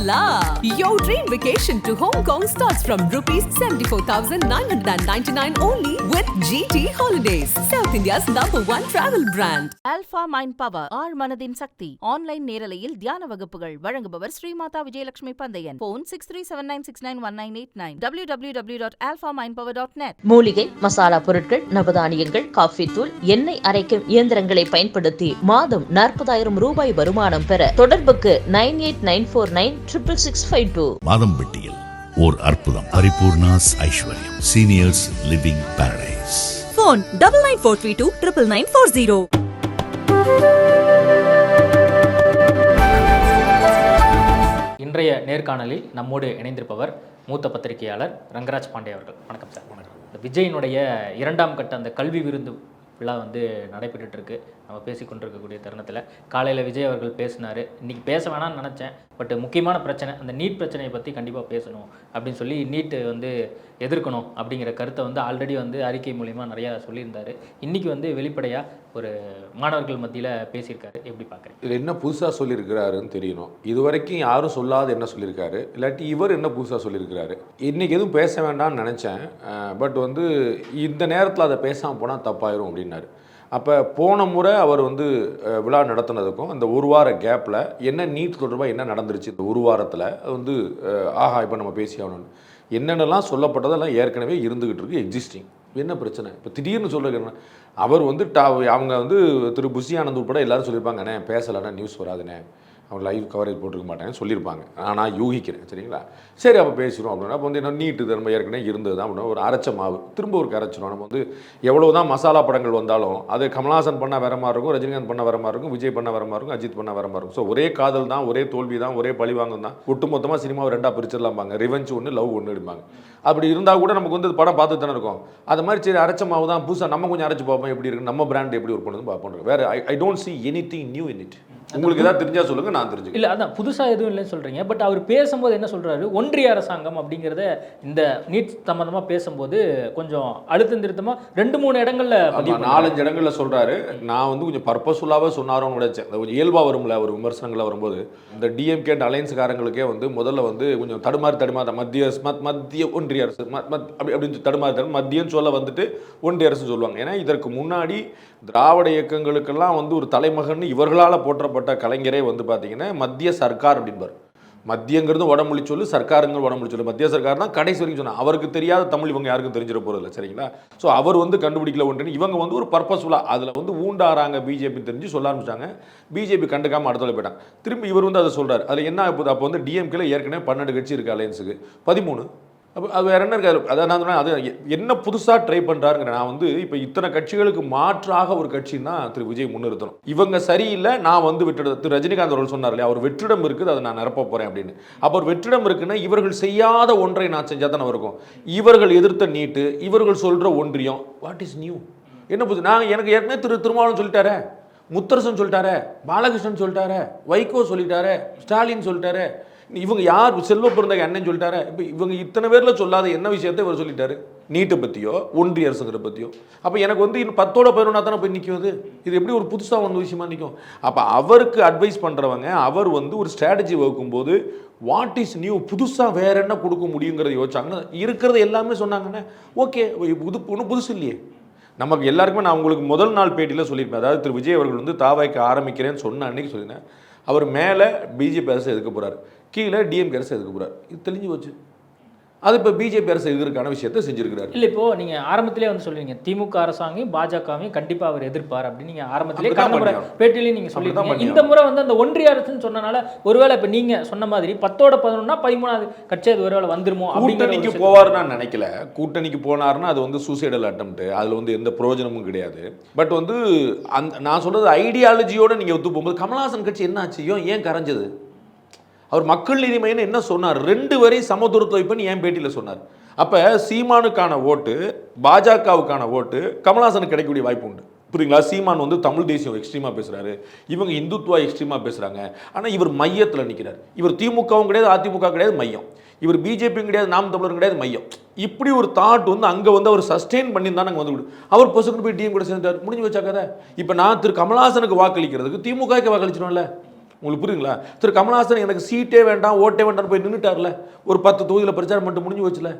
la! Your dream vacation to Hong Kong starts from rupees 74,999 only with GT Holidays, South India's number one travel brand. Alpha mind power ஆழ் மனதின் சக்தி online நேரலையில் தியான வகுப்புகள் வழங்குபவர் Srimatha Vijayalakshmi பந்தயன் phone six three seven nine six nine one nine eight nine W W W dot alpha mind power dot net மூலிகை மசாலா பொருட்கள் நவதானியங்கள் காஃபி தூள் எண்ணெய் அரைக்கும் இயந்திரங்களை பயன்படுத்தி மாதம் நாற்பதாயிரம் ரூபாய் வருமானம் பெற தொடர்புக்கு nine eight nine four nine triple six five two மாதம்பட்டியில் ஓர் அற்புதம். Paripoorna's Aishwaryam. Seniors living paradise phone double nine four three two triple nine four zero. இன்றைய நேர்காணலில் நம்மோடு இணைந்திருப்பவர் மூத்த பத்திரிகையாளர் ரங்கராஜ் பாண்டே அவர்கள். வணக்கம் சார். வணக்கம் விஜயினுடைய இரண்டாம் கட்ட அந்த கல்வி விருந்து விழா வந்து நடைபெற்றுட்டு இருக்கு. நம்ம பேசிக்கொண்டிருக்கக்கூடிய தருணத்தில் காலையில் விஜய் அவர்கள் பேசினார். இன்றைக்கி பேச வேணாம்னு நினச்சேன். பட் முக்கியமான பிரச்சனை அந்த நீட் பிரச்சனையை பற்றி கண்டிப்பாக பேசணும் அப்படின்னு சொல்லி நீட்டு வந்து எதிர்க்கணும் அப்படிங்கிற கருத்தை வந்து ஆல்ரெடி வந்து அறிக்கை மூலிமா நிறையா சொல்லியிருந்தார். இன்றைக்கி வந்து வெளிப்படையாக ஒரு மாணவர்கள் மத்தியில் பேசியிருக்காரு. எப்படி பார்க்குறேன் இதில் என்ன புதுசாக சொல்லியிருக்கிறாருன்னு தெரியணும். இது வரைக்கும் யாரும் சொல்லாத என்ன சொல்லியிருக்காரு. இல்லாட்டி இவர் என்ன புதுசாக சொல்லியிருக்கிறாரு. இன்றைக்கி எதுவும் பேச வேண்டாம்னு நினச்சேன். பட் வந்து இந்த நேரத்தில் அதை பேசாமல் போனால் தப்பாயிரும் அப்படின்னாரு. அப்போ போன முறை அவர் வந்து விழா நடத்துனதுக்கும் அந்த ஒரு வார கேப்பில் என்ன நீட் தொடர்பாக என்ன நடந்துருச்சு இந்த ஒரு வாரத்தில் அது வந்து ஆஹா இப்போ நம்ம பேசி ஆகணும்னு என்னென்னலாம் சொல்லப்பட்டதெல்லாம் ஏற்கனவே இருந்துக்கிட்டு இருக்கு எக்ஸிஸ்டிங் என்ன பிரச்சனை? இப்போ திடீர்னு சொல்லுங்க அவர் வந்து டா அவங்க வந்து திரு. புஷி ஆனந்த் உட்பட எல்லாரும் சொல்லியிருப்பாங்க அண்ணே பேசலைன்னா நியூஸ் வராதுண்ணே. அவன் லைவ் கவரேஜ் போட்டிருக்க மாட்டேன்னு சொல்லியிருப்பாங்க. ஆனால் நான் யூகிக்கிறேன் சரிங்களா? சரி அப்போ பேசுகிறோம் அப்படின்னா அப்போ வந்து என்ன நீட்டு நம்ம ஏற்கனவே இருந்தது தான் அப்படின்னா ஒரு அரைச்ச மாவு திரும்ப ஒரு கரைச்சிடும் நம்ம வந்து எவ்வளோ தான் மசாலா படங்கள் வந்தாலும் அது கமல்ஹாசன் பண்ண வர மாதிரி இருக்கும் ரஜினிகாந்த் பண்ண வர மாதிரி இருக்கும் விஜய் பண்ண வேற மாதிரி இருக்கும் அஜித் பண்ண வேற மாதிரி இருக்கும். ஸோ ஒரே காதல் தான் ஒரே தோல்வி தான் ஒரே பழிவாங்கம் தான் ஒட்டுமொத்தமாக சினிமாவை ரெண்டாக பிரிச்சிடலாம்பாங்க. ரிவெஞ்ச் ஒன்று லவ் ஒன்று எடுப்பாங்க. அப்படி இருந்தால் கூட நமக்கு வந்து படம் பார்த்து தானே இருக்கும். அது மாதிரி சரி அரைச்ச மாவு தான் புதுசாக நம்ம கொஞ்சம் அரைச்சி பார்ப்போம் எப்படி இருக்குது நம்ம பிராண்ட் எப்படி ஒர்க் பண்ணுது பார்ப்போம். வேறு I I don't see anything new in it உங்களுக்கு ஏதாவது தெரிஞ்சா சொல்லுங்க நான் தெரிஞ்சுக்கிறேன். இல்லை அதான் புதுசாக எதுவும் இல்லைன்னு சொல்கிறீங்க பட் அவர் பேசும்போது என்ன சொல்கிறாரு ஒன்றிய அரசாங்கம் அப்படிங்கிறத இந்த நீட் சம்மந்தமாக பேசும்போது கொஞ்சம் அழுத்தம் திருத்தமாக ரெண்டு மூணு இடங்கள்ல. நாலஞ்சு இடங்கள்ல சொல்றாரு. நான் வந்து கொஞ்சம் பர்பஸ்ஃபுல்லாகவே சொன்னாரோன்னு நினைச்சேன் கொஞ்சம் இயல்பா வரும்ல ஒரு விமர்சனங்கள வரும்போது. இந்த டிஎம்கே அலையன்ஸ்காரங்களுக்கே வந்து முதல்ல வந்து கொஞ்சம் தடுமாறி தடுமாற மத்திய மத்திய ஒன்றிய அரசு அப்படி அப்படின்னு தடுமாறி தடு மத்தியன்னு சொல்ல வந்துட்டு ஒன்றிய அரசு சொல்லுவாங்க. ஏன்னா இதற்கு முன்னாடி திராவிட இயக்கங்களுக்கெல்லாம் வந்து ஒரு தலைமகன் இவர்களால் போற்றப்பட்ட கலைஞரே வந்து பார்த்தீங்கன்னா மத்திய சர்க்கார் அப்படின்பார் மத்தியங்கிறது உடம்புலி சொல்லு சர்க்காருங்கிறது உடமொழி சொல்லு. மத்திய சர்க்கார் தான் கடைசி வரைக்கும் சொன்னால் அவருக்கு தெரியாத தமிழ் இவங்க யாருக்கும் தெரிஞ்சிட போகிறதில்ல சரிங்களா? ஸோ அவர் வந்து கண்டுபிடிக்கல ஒன்று இவங்க வந்து ஒரு பர்பஸ்ஃபுல்லாக அதில் வந்து ஊண்டாராங்க பிஜேபி தெரிஞ்சு சொல்ல ஆரம்பிச்சாங்க. பிஜேபி கண்டுக்காமல் அடுத்த போயிட்டாங்க. திரும்பி இவர் வந்து அதை சொல்கிறார் அதில் என்ன ஆகுது? அப்போ வந்து டிஎம்கேல ஏற்கனவே பன்னெண்டு கட்சி இருக்குது அலையன்ஸுக்கு பதிமூணு. அப்போ அது வேற என்ன இருக்காது அதான் நான் சொன்னேன் அது என்ன புதுசாக ட்ரை பண்ணுறாருங்கிற நான் வந்து இப்போ இத்தனை கட்சிகளுக்கு மாற்றாக ஒரு கட்சின்னா திரு விஜய் முன்னிறுத்தணும். இவங்க சரியில்லை நான் வந்து வெற்றிட திரு ரஜினிகாந்த் அவர்கள் சொன்னார் இல்லையா அவர் வெற்றிடம் இருக்குது அதை நான் நிரப்ப போகிறேன் அப்படின்னு. அப்போ ஒரு வெற்றிடம் இருக்குன்னா இவர்கள் செய்யாத ஒன்றை நான் செஞ்சால் தானே இருக்கும் இவர்கள் எதிர்த்த நீட்டு இவர்கள் சொல்கிற ஒன்றியம் வாட் இஸ் நியூ என்ன புது நான் எனக்கு ஏற்கனவே திரு திருமாவளம் சொல்லிட்டாரே முத்தரசன் சொல்லிட்டாரே பாலகிருஷ்ணன் சொல்லிட்டாரே வைகோ சொல்லிட்டாரே ஸ்டாலின் சொல்லிட்டாரே இவங்க யார்? செல்வ பிறந்தக அண்ணன் சொல்லிட்டாரு. இப்போ இவங்க இத்தனை பேரில் சொல்லாத என்ன விஷயத்தை இவர் சொல்லிட்டாரு? நீட்டை பற்றியோ ஒன்றிய அரசுங்கிற பற்றியோ அப்போ எனக்கு வந்து இன்னும் பத்தோட பதினொன்றா தானே போய் நிற்கும் அது இது எப்படி ஒரு புதுசாக வந்த விஷயமா நிற்கும் அப்போ அவருக்கு அட்வைஸ் பண்ணுறவங்க அவர் வந்து ஒரு ஸ்ட்ராட்டஜி வகுக்கும்போது வாட் இஸ் நியூ புதுசாக வேற என்ன கொடுக்க முடியுங்கிறத யோசிச்சாங்கன்னா இருக்கிறது எல்லாமே சொன்னாங்கன்னா ஓகே புது ஒன்றும் புதுசு இல்லையே. நமக்கு எல்லாருக்குமே நான் உங்களுக்கு முதல் நாள் பேட்டியில் சொல்லியிருப்பேன். அதாவது திரு விஜய் அவர்கள் வந்து தாவாய்க்க ஆரம்பிக்கிறேன்னு சொன்ன அன்னைக்கு சொல்லினேன் அவர் மேலே பிஜேபி அரசு எதுக்க போகிறார் கீழே டிஎம்கே அரசு எதுக்க போகிறார் இது தெளிஞ்சு போச்சு. அது இப்போ பிஜேபி அரசு எதிர்க்கான விஷயத்தை செஞ்சிருக்கிறாரு. இல்ல இப்போ நீங்க ஆரம்பத்திலே வந்து சொல்லுவீங்க திமுக அரசாங்கம் பாஜகவையும் கண்டிப்பா அவர் எதிர்ப்பார் அப்படின்னு நீங்க ஆரம்பத்திலே கடந்த முறை. பேட்டிலையும் நீங்க அப்படிதான் சொல்லிருக்கீங்க இந்த. முறை வந்து அந்த ஒன்றிய அரசுன்னு சொன்னனால ஒருவேளை இப்ப நீங்க சொன்ன மாதிரி பத்தோட பதினொன்னா பதிமூணாவது கட்சி அது ஒருவேளை வந்துருமோ கூட்டணிக்கு போவார்னு நான் நினைக்கல. கூட்டணிக்கு போனாருன்னா அது வந்து சூசைடல் அட்டம்ப்ட் அதில் வந்து எந்த பிரயோஜனமும் கிடையாது. பட் வந்து அந்த நான் சொல்றது ஐடியாலஜியோட நீங்க ஒத்து போகும்போது கமலஹாசன் கட்சி என்ன ஆச்சு? ஏன் கரைஞ்சது? அவர் மக்கள் நீதி மையம் என்ன சொன்னார்? ரெண்டு வரையும் சமதூரத்தில் வைப்பேன்னு ஏன் பேட்டியில் சொன்னார். அப்போ சீமானுக்கான ஓட்டு பாஜகவுக்கான ஓட்டு கமல்ஹாசனுக்கு கிடைக்கக்கூடிய வாய்ப்பு உண்டு. புரியுங்களா சீமான் வந்து தமிழ் தேசியம் எக்ஸ்ட்ரீமாக பேசுகிறாரு இவங்க இந்துத்துவா எக்ஸ்ட்ரீமாக பேசுகிறாங்க ஆனால் இவர் மையத்தில் நிற்கிறார் இவர் திமுகவும் கிடையாது அதிமுக கிடையாது மையம். இவர் பிஜேபியும் கிடையாது நாம் தமிழரும் கிடையாது மையம். இப்படி ஒரு தாட் வந்து அங்கே வந்து அவர் சஸ்டெயின் பண்ணி தான் நாங்கள் வந்து அவர் பொசுக்கு போய் டிஎம் கூட சேர்ந்தார் முடிஞ்சு வச்சா கதை. இப்போ நான் திரு கமல்ஹாசனுக்கு வாக்களிக்கிறதுக்கு திமுகவுக்கு வாக்களிச்சிடும்ல உங்களுக்கு புரியுங்களா திரு கமல்ஹாசன் எனக்கு சீட்டே வேண்டாம் ஓட்டே வேண்டாம்னு போய் நின்றுட்டார்ல ஒரு பத்து தொகுதியில் பிரச்சாரம் பண்ணிட்டு முடிஞ்சு வச்சுல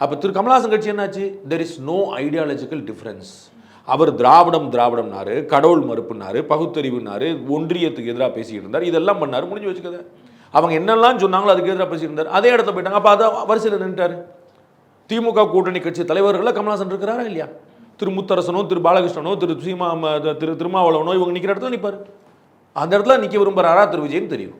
அப்போ திரு கமல்ஹாசன் கட்சி என்னாச்சு? There is no ideological difference அவர் திராவிடம் திராவிடம்னாரு கடவுள் மறுப்புனாரு பகுத்தறிவுனாரு ஒன்றியத்துக்கு எதிராக பேசிக்கிட்டு இருந்தார் இதெல்லாம் பண்ணார் முடிஞ்சு வச்சுக்கத அவங்க என்னெல்லாம் சொன்னாங்களோ அதுக்கு எதிராக பேசிட்டு இருந்தார். அதே இடத்துல போயிட்டாங்க. அப்போ அதை வரிசையில் நின்றுட்டாரு திமுக கூட்டணி கட்சி தலைவர்களில் கமல்ஹாசன் இருக்கிறாரா இல்லையா? திரு முத்தரசனோ திரு பாலகிருஷ்ணனோ திரு சீமா திரு திருமாவளவனோ இவங்க நிற்கிற இடத்துல நிற்பார் அந்த இடத்துல நிற்க விரும்புகிறாரா திரு விஜயன் தெரியும்.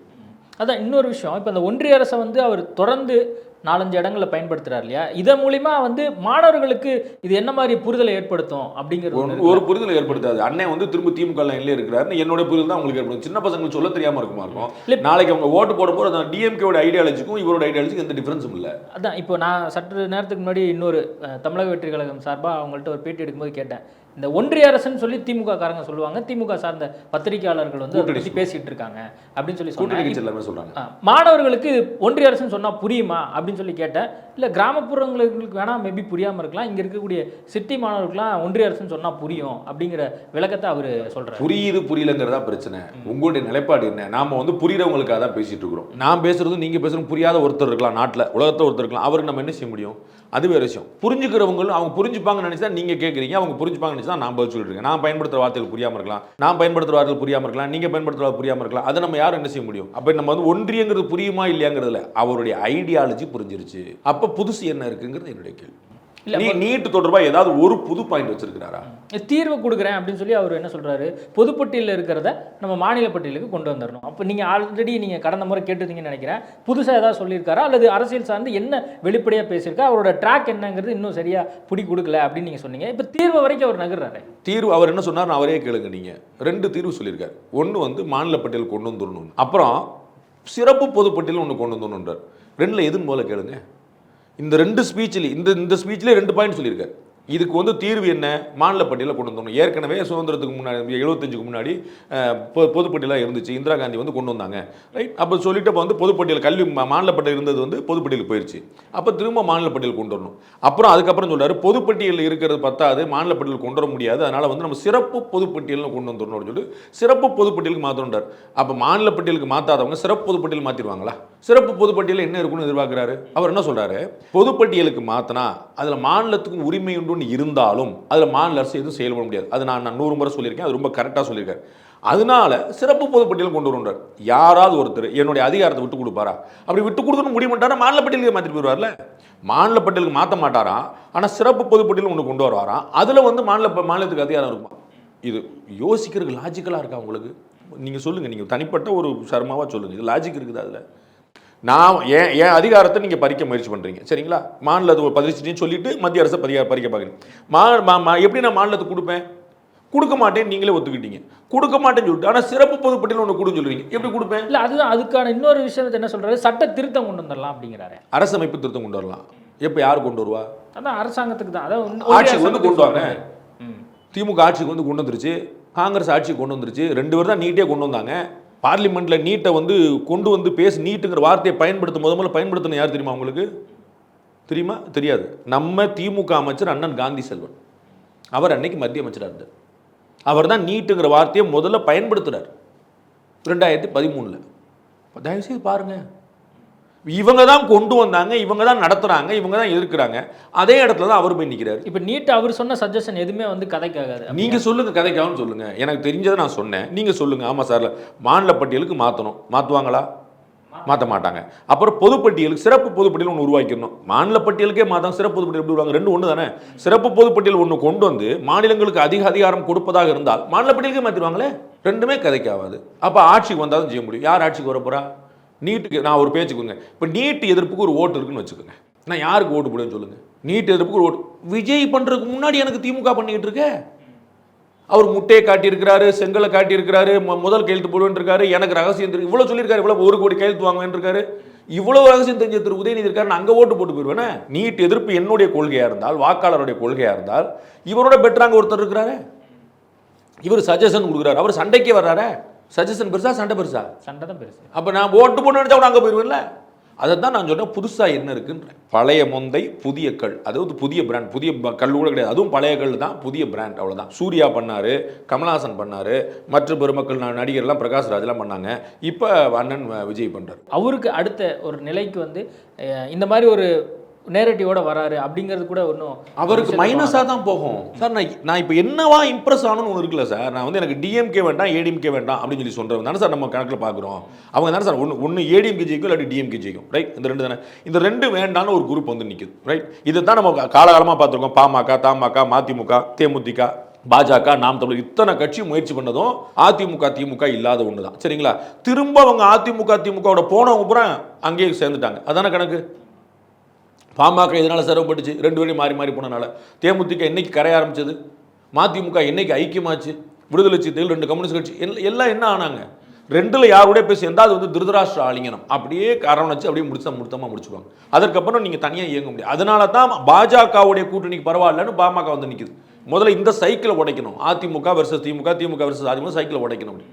அதான் இன்னொரு விஷயம். இப்போ இந்த ஒன்றிய அரசை வந்து அவர் தொடர்ந்து நாலஞ்சு இடங்களில் பயன்படுத்துறாரு இல்லையா? இதன் மூலிமா வந்து மாணவர்களுக்கு இது என்ன மாதிரி புரிதலை ஏற்படுத்தும் அப்படிங்கிறது ஒரு- புரிதல் ஏற்படுத்தாது. அண்ணன் வந்து திரும்ப திமுக லைன்ல இருக்கிறாரு என்னோட புரிதல் தான் உங்களுக்கு ஏற்படும். சின்ன பசங்களுக்கு சொல்ல தெரியாம இருக்குமா இருக்கும்? இல்ல- நாளைக்கு அவங்க ஓட்டு போடும்போது அந்த டிஎம்கேவோட ஐடியாலஜிக்கும் இவரோட ஐடியாலஜிக்கும் எந்த டிஃபரன்ஸும் இல்லை. அதான் இப்போ நான் சற்று நேரத்துக்கு முன்னாடி இன்னொரு தமிழக வெற்றி கழகம் சார்பாக அவங்கள்ட்ட ஒரு பேட்டி எடுக்கும்போது கேட்டேன். இந்த ஒன்றிய அரசுன்னு சொல்லி திமுக காரங்க சொல்லுவாங்க. திமுக சார்ந்த பத்திரிகையாளர்கள் வந்து அதை பேசிட்டு இருக்காங்க அப்படின்னு சொல்லி சொல்றாங்க. மாணவர்களுக்கு ஒன்றிய அரசுன்னு சொன்னா புரியுமா அப்படின்னு சொல்லி கேட்டேன். இல்லை கிராமப்புறங்களுக்கு வேணால் மேபி புரியாமல் இருக்கலாம். இங்கே இருக்கக்கூடிய சிட்டி மாணவர்களுக்குலாம் ஒன்றிய அரசுன்னு சொன்னால் புரியும் அப்படிங்கிற விளக்கத்தை அவர் சொல்கிறார் புரியுது புரியலங்கிறதா பிரச்சனை. உங்களுடைய நிலைப்பாடு என்ன? நாம் வந்து புரியறவங்களுக்காக தான் பேசிகிட்டு இருக்கிறோம். நான் பேசுகிறதும் நீங்கள் பேசுறது புரியாத ஒருத்தர் இருக்கலாம் நாட்டில் உலகத்துல ஒருத்தர் இருக்கலாம். அவருக்கு நம்ம என்ன செய்ய முடியும்? அது வேறு விஷயம். புரிஞ்சுக்கிறவங்களும் அவங்க புரிஞ்சுப்பாங்கன்னு நினைச்சா நீங்கள் கேட்குறீங்க அவங்க புரிஞ்சுப்பாங்கன்னு நினைச்சா நான் பதில் சொல்லிட்டு இருக்கேன். நான் பயன்படுத்துகிற வார்த்தைகள் புரியாமல் இருக்கலாம். நான் பயன்படுத்துகிற வார்த்தைகள் புரியாமல் இருக்கலாம். நீங்கள் பயன்படுத்துகிற புரியாமல் இருக்கலாம். அதை நம்ம யாரும் என்ன செய்ய முடியும்? அப்போ நம்ம வந்து ஒன்றியங்கிறது புரியுமா இல்லையாங்கிறதுல அவருடைய ஐடியாலஜி புரிஞ்சிருச்சு. அப்ப புதுசு என்ன இருக்குங்கிறது என்னுடைய கேள்வி. நீ நீட் தொடர்பா ஏதாவது ஒரு புது பாயிண்ட் வச்சிருக்கிறாரா? தீர்வு கொடுக்குறேன் அப்படின்னு சொல்லி அவர் என்ன சொல்றாரு? பொதுப்பட்டியலில் இருக்கிறத நம்ம மாநில பட்டியலுக்கு கொண்டு வந்துடணும் அப்போ நீங்க ஆல்ரெடி நீங்க கடந்த முறை கேட்டிருந்தீங்கன்னு நினைக்கிறேன். புதுசா ஏதாவது சொல்லியிருக்காரா? அல்லது அரசியல் சார்ந்து என்ன வெளிப்படையா பேசியிருக்கா? அவரோட ட்ராக் என்னங்கிறது இன்னும் சரியா பிடி கொடுக்கல அப்படின்னு நீங்க சொன்னீங்க. இப்போ தீர்வு வரைக்கும் அவர் நகர்றாரு. தீர்வு அவர் என்ன சொன்னார்? அவரே கேளுங்க நீங்க. ரெண்டு தீர்வு சொல்லியிருக்காரு. ஒன்று வந்து மாநில பட்டியல் கொண்டு வந்துடணும் அப்புறம் சிறப்பு பொதுப்பட்டியல் ஒன்று கொண்டு வந்துடணுன்றார் ரெண்டில் எதுன்னு போல கேளுங்க. இந்த ரெண்டு ஸ்பீச்சில் இந்த இந்த ஸ்பீச்சில் ரெண்டு பாயிண்ட் சொல்லியிருக்காரு. இதுக்கு வந்து தீர்வு என்ன? மாநில பட்டியலில் கொண்டு வந்தோம் ஏற்கனவே சுதந்திரத்துக்கு முன்னாடி எழுபத்தஞ்சுக்கு முன்னாடி பொ- பொதுப்பட்டியலாக இருந்துச்சு. இந்திரா காந்தி வந்து கொண்டு வந்தாங்க. ரைட் அப்போ சொல்லிட்டு அப்போ வந்து பொதுப்பட்டியல் கல்வி மா- மாநில பட்டியல் இருந்தது வந்து பொதுப்பட்டியல் போயிடுச்சு அப்போ திரும்ப மாநில பட்டியல் கொண்டு வரணும். அப்புறம் அதுக்கப்புறம் சொல்கிறார் பொதுப்பட்டியல் இருக்கிறது பத்தாது மாநில பட்டியல் கொண்டு வர முடியாது. அதனால் வந்து நம்ம சிறப்பு பொதுப்பட்டியல்னு கொண்டு வந்துடணும் அப்படின்னு சொல்லிட்டு சிறப்பு பொதுப்பட்டியலுக்கு மாற்றணுன்றார் அப்போ மாநில பட்டியலுக்கு மாற்றாதவங்க சிறப்பு பொதுப்பட்டியல் மாற்றிடுவாங்களா சிறப்பு பொதுப்பட்டியலில் என்ன இருக்குன்னு எதிர்பார்க்குறாரு? அவர் என்ன சொல்கிறாரு பொதுப்பட்டியலுக்கு மாற்றினா அதில் மாநிலத்துக்கும் உரிமை உண்டுன்னு இருந்தாலும் அதில் மாநில அரசு எதுவும் செயல்பட முடியாது. அது நான் நான் நூறு முறை சொல்லியிருக்கேன். அது ரொம்ப கரெக்டாக சொல்லியிருக்காரு. அதனால சிறப்பு பொதுப்பட்டியல் கொண்டு வருன்றார் யாராவது ஒருத்தர் என்னுடைய அதிகாரத்தை விட்டு கொடுப்பாரா? அப்படி விட்டு கொடுக்கணும் முடிவு மாட்டாரா மாநில பட்டியலுக்கு மாற்றிட்டு போயிடுவார்ல? மாநில பட்டியலுக்கு மாற்ற மாட்டாராம் ஆனால் சிறப்பு பொதுப்பட்டியல் ஒன்று கொண்டு வருவாராம் அதில் வந்து மாநில மாநிலத்துக்கு அதிகாரம் இருக்குமா? இது யோசிக்கிறதுக்கு லாஜிக்கலாக இருக்கா உங்களுக்கு? நீங்கள் சொல்லுங்கள் நீங்கள் தனிப்பட்ட ஒரு சர்மாவாக சொல்லுங்கள் இது லாஜிக் இருக்குது அதில்? நான் ஏன் என் அதிகாரத்தை நீங்கள் பறிக்க முயற்சி பண்ணுறீங்க சரிங்களா? மாநிலத்தை பதிச்சுன்னு சொல்லிட்டு மத்திய அரசை பதிக பறிக்க பார்க்குறீங்க மா மா- எப்படி நான் மாநிலத்துக்கு கொடுப்பேன்? கொடுக்க மாட்டேன் நீங்களே ஒத்துக்கிட்டீங்க. கொடுக்க மாட்டேன்னு சொல்லிட்டு ஆனால் சிறப்பு பொதுப்பட்டியல் ஒன்று கொடுன்னு சொல்றீங்க. எப்படி கொடுப்பேன்? இல்ல அதுதான் அதுக்கான இன்னொரு விஷயத்தை என்ன சொல்றாரு? சட்ட திருத்தம் கொண்டு வந்துடலாம் அப்படிங்கிறாரு. அரசமைப்பு திருத்தம் கொண்டு வரலாம். எப்போ யார் கொண்டு வருவா? அதான் அரசாங்கத்துக்கு தான். அதான் ஆட்சிக்கு வந்து கொண்டு வாங்க. திமுக ஆட்சிக்கு வந்து கொண்டு வந்துருச்சு. காங்கிரஸ் ஆட்சிக்கு கொண்டு வந்துருச்சு. ரெண்டு பேர் தான் நீட்டே கொண்டு வந்தாங்க. பார்லிமெண்ட்டில் நீட்டை வந்து கொண்டு வந்து பேசி நீட்டுங்கிற வார்த்தையை பயன்படுத்தும் முத முதல்ல பயன்படுத்தணும் யார் தெரியுமா உங்களுக்கு? தெரியுமா? தெரியாது. நம்ம திமுக அமைச்சர் அண்ணன் காந்தி செல்வன். அவர் அன்னைக்கு மத்திய அமைச்சராக இருந்தார். அவர் தான் நீட்டுங்கிற வார்த்தையை முதல்ல பயன்படுத்துகிறார் ரெண்டாயிரத்தி பதிமூணில். தயவுசெய்து பாருங்கள் இவங்க தான் கொண்டு வந்தாங்க இவங்க தான் நடத்துறாங்க இவங்க தான் எதிர்க்கிறாங்க. அதே இடத்துல தான் அவர் போய் நிற்கிறாரு இப்ப நீட் அவர் சொன்ன சஜஷன் எதுவுமே வந்து கதைக்காகாது நீங்க சொல்லுங்க கதைக்காகவும் சொல்லுங்க. எனக்கு தெரிஞ்சதை நான் சொன்னேன். நீங்க சொல்லுங்க. ஆமா சார் மாநில பட்டியலுக்கு மாத்தணும். மாத்துவாங்களா? மாற்ற மாட்டாங்க. அப்புறம் பொதுப்பட்டியலுக்கு சிறப்பு பொதுப்பட்டியல் ஒன்று உருவாக்கிடணும். மாநில பட்டியலுக்கே மாற்றம் சிறப்பு பொதுப்பட்டியல் எப்படி உருவாங்க ரெண்டு ஒன்று தானே? சிறப்பு பொதுப்பட்டியல் ஒன்று கொண்டு வந்து மாநிலங்களுக்கு அதிக அதிகாரம் கொடுப்பதாக இருந்தால் மாநில பட்டியலுக்கே மாற்றிடுவாங்களே ரெண்டுமே கதைக்காவாது அப்போ ஆட்சிக்கு வந்தால் தான் செய்ய முடியும். யார் ஆட்சிக்கு வர போறா நீட்டுக்கு நான் ஒரு பேச்சுக்குங்க இப்போ நீட் எதிர்ப்புக்கு ஒரு ஓட்டு இருக்குன்னு வச்சுக்கோங்க. நான் யாருக்கு ஓட்டு போடுவேன்னு சொல்லுங்க? நீட் எதிர்ப்புக்கு ஒரு ஓட்டு. விஜய் பண்ணுறதுக்கு முன்னாடி எனக்கு திமுக பண்ணிக்கிட்டு இருக்க. அவர் முட்டையை காட்டியிருக்கிறாரு செங்கலை காட்டியிருக்கிறாரு முதல் கையெழுத்து போடுவேன் இருக்காரு எனக்கு ரகசியம் தெரியும். இவ்வளோ சொல்லியிருக்காரு இவ்வளோ ஒரு கோடி கையெழுத்து வாங்குவேன் இருக்காரு இவ்வளோ ரகசியம் தெரிஞ்ச திரு உதயநிதி இருக்காரு நான் அங்கே ஓட்டு போட்டு போயிடுவேனே? நீட் எதிர்ப்பு என்னுடைய கொள்கையாக இருந்தால் வாக்காளருடைய கொள்கையாக இருந்தால் இவரோட பெட்டராங்க ஒருத்தர் இருக்கிறாரு. இவர் சஜஷன் கொடுக்குறாரு. அவர் சண்டைக்கே வர்றாரே. சஜஷன் பெருசா சண்டை பெருசா? சண்டை தான் பெருசு. அப்போ நான் ஓட்டு போட்டு நினச்சா கூட அங்கே போயிடுவேன்ல அதை தான் நான் சொல்றேன் புதுசாக என்ன இருக்குன்றேன் பழைய மொந்தை புதிய கல். அதாவது புதிய பிராண்ட் புதிய கல் கூட கிடையாது. அதுவும் பழைய கல் தான் புதிய பிராண்ட் அவ்வளவுதான். சூர்யா பண்ணாரு கமல்ஹாசன் பண்ணாரு மற்ற பெருமக்கள் நடிகர்லாம் பிரகாஷ் ராஜ்லாம் பண்ணாங்க. இப்போ அண்ணன் விஜய் பண்றாரு. அவருக்கு அடுத்த ஒரு நிலைக்கு வந்து இந்த மாதிரி ஒரு நேரட்டிவோட வராரு அப்படிங்கிறது கூட ஒன்றும் அவருக்கு மைனஸாக தான் போகும். சார் நான் நான் இப்போ என்னவா இம்ப்ரெஸ் ஆகணும்னு ஒன்று இருக்குல்ல சார். நான் வந்து எனக்கு டிஎம்கே வேண்டாம் ஏடிஎம்கே வேண்டாம் அப்படின்னு சொல்லி சொல்கிறவங்க தானே சார் நம்ம கணக்கில் பார்க்குறோம் அவங்க தானே சார் ஒன்று ஒன்று ஏடிஎம்கே ஜெயிக்கும் இல்லாட்டி டிஎம்கே ஜெயிக்கும். ரைட் இந்த ரெண்டு தானே. இந்த ரெண்டு வேண்டாம்னு ஒரு குரூப் வந்து நிற்குது ரைட் இதை தான் நம்ம காலகாலமாக பார்த்துருக்கோம். பாமக தமாக மதிமுக தேமுதிக பாஜக நாம் தமிழர். இத்தனை கட்சி முயற்சி பண்ணதும் அதிமுக திமுக இல்லாத ஒன்று தான் சரிங்களா? திரும்ப அவங்க அதிமுக திமுகவோட போனவங்க பூரா அங்கேயே சேர்ந்துட்டாங்க. அதான கணக்கு? பாமக இதனால் சிரமப்பட்டுச்சு ரெண்டு பேரும் மாறி மாறி போனனால. தேமுதிக என்னைக்கு கரைய ஆரம்பிச்சது? மதிமுக என்னைக்கு ஐக்கியமாச்சு? விடுதலை சித்தையில் ரெண்டு கம்யூனிஸ்ட் கட்சி எல்லாம் எல்லாம் என்ன ஆனாங்க? ரெண்டில் யாரோட பேசி இருந்தால் அது வந்து திருதராஷ்டிர ஆலிங்கனம். அப்படியே அரவணைச்சு அப்படியே முடிச்சா முடித்தமாக முடிச்சுக்குவாங்க. அதற்கப்புறம் நீங்கள் தனியாக இயங்க முடியாது. அதனால தான் பாஜகவுடைய கூட்டணிக்கு பரவாயில்லன்னு பாமக வந்து நிற்குது முதல்ல இந்த சைக்கிளை உடைக்கணும். அதிமுக வருஷம் திமுக திமுக வருஷம் அதிமுக சைக்கிளை உடைக்கணும் அப்படி.